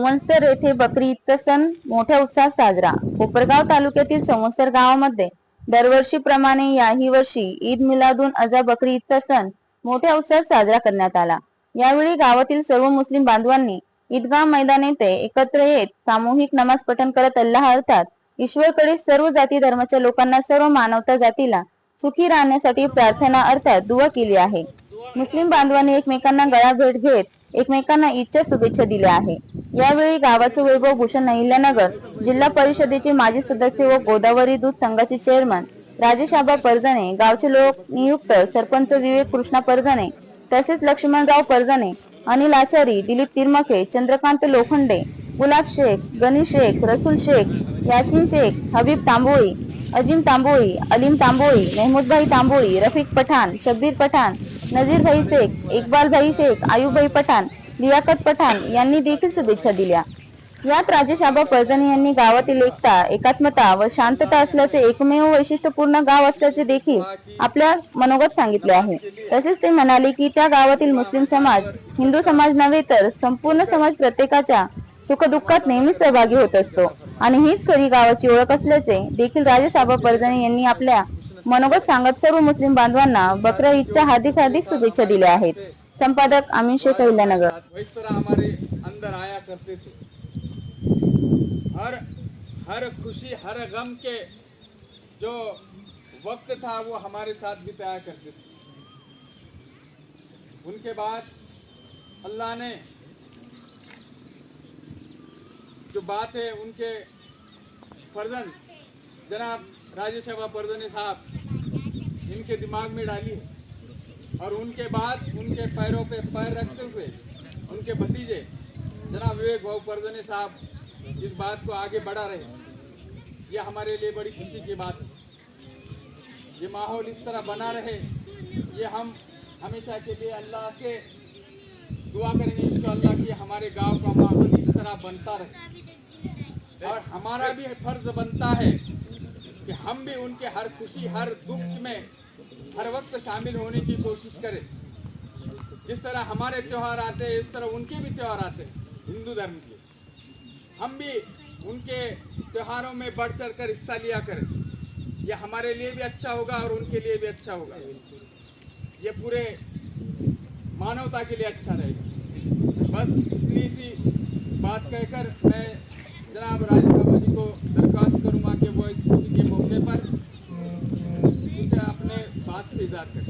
संवत्सर येथे बकरी ईदचा सण मोठ्या उत्साहात साजरा. कोपरगाव तालुक्यातील संवत्सर गावामध्ये दरवर्षीप्रमाणे याही वर्षी ईद मिलादून अजा बकरी ईदचा सण मोठ्या उत्साहात साजरा करण्यात आला. यावेळी गावातील सर्व मुस्लिम बांधवांनी ईदगाह मैदान येथे एकत्र येत सामूहिक नमाज पठण करत अल्लाह अर्थात ईश्वरकडे सर्व जाती धर्माच्या लोकांना सर्व मानवता जातीला सुखी राहण्यासाठी प्रार्थना अर्थात दुवा केली आहे. मुस्लिम बांधवांनी एकमेकांना गळा भेट घेत एकमेकांना ईदच्या शुभेच्छा दिल्या आहे यावेळी गावाचे वैभव भूषण अहिल्यानगर जिल्हा परिषदेचे माजी सदस्य व गोदावरी दूध संघाचे चेअरमन राजेश आबा परजणे गावचे लोक नियुक्त सरपंच विवेक कृष्णा परजणे तसेच लक्ष्मणराव परजणे अनिल आचारी दिलीप तिरमके चंद्रकांत लोखंडे गुलाब शेख गणेश शेख रसूल शेख यासिन शेख हबीब तांबोळी अजिम तांबोळी अलीम तांबोळी मेहमूदभाई तांबोळी रफिक पठाण शब्बीर पठाण नजीरभाई शेख इकबालभाई शेख आयुभाई पठाण लियाकत पठाण यांनी देखील शुभेच्छा दिल्या. यात राजेश आबा परजणे यांनी गावातील एकता एकात्मता व शांतता असल्याचे एकमेव वैशिष्ट्यपूर्ण गाव असल्याचे देखील आपल्या मनोगत सांगितले आहे. तसेच ते म्हणाले की त्या गावातील मुस्लिम समाज हिंदू समाज नव्हे तर संपूर्ण समाज प्रत्येकाच्या सुखदुःखात नेहमी सहभागी होत असतो. आणि हीच खरी गावाची ओळख असल्याचे देखील राजेश आबा परजणे यांनी आपल्या मनोगत सांगत सर्व मुस्लिम बांधवांना बकरा ईदच्या हार्दिक हार्दिक शुभेच्छा दिल्या आहेत. संपादक अमीन शेख अहिल्यानगर। इस तरह हमारे अंदर आया करते थे। हर हर खुशी, हर गम के जो वक्त था, वो हमारे साथ भी बिताया करते थे। उनके बाद अल्लाह ने जो बात है उनके फर्जन, जनाब राजेश साहब, इनके दिमाग में डाली है। और उनके बाद उनके पैरों पे पैर रखते हुए उनके भतीजे, जनाब विवेक परजने साहब, इस बात को आगे बढ़ा रहे ये हमारे लिए बड़ी खुशी की बात है। ये माहौल इस तरह बना रहे, ये हम हमेशा के लिए अल्लाह से दुआ करेंगे इंशाअल्लाह कि हमारे गाँव का माहौल इस तरह बनता रहे। और हमारा भी फ़र्ज़ बनता है कि हम भी उनके हर खुशी, हर दुख में हर वक्त शामिल होने की कोशिश करें। जिस तरह हमारे त्यौहार आते हैं, इस तरह उनके भी त्यौहार आते हैं, हिंदू धर्म के। हम भी उनके त्योहारों में बढ़ चढ़ कर हिस्सा लिया करें। यह हमारे लिए भी अच्छा होगा और उनके लिए भी अच्छा होगा। ये पूरे मानवता के लिए अच्छा रहेगा। बस इतनी सी बात कहकर मैं जनाब राजेश बाबा जी को दरख्वास्त करूँगा कि वो इस солидарка.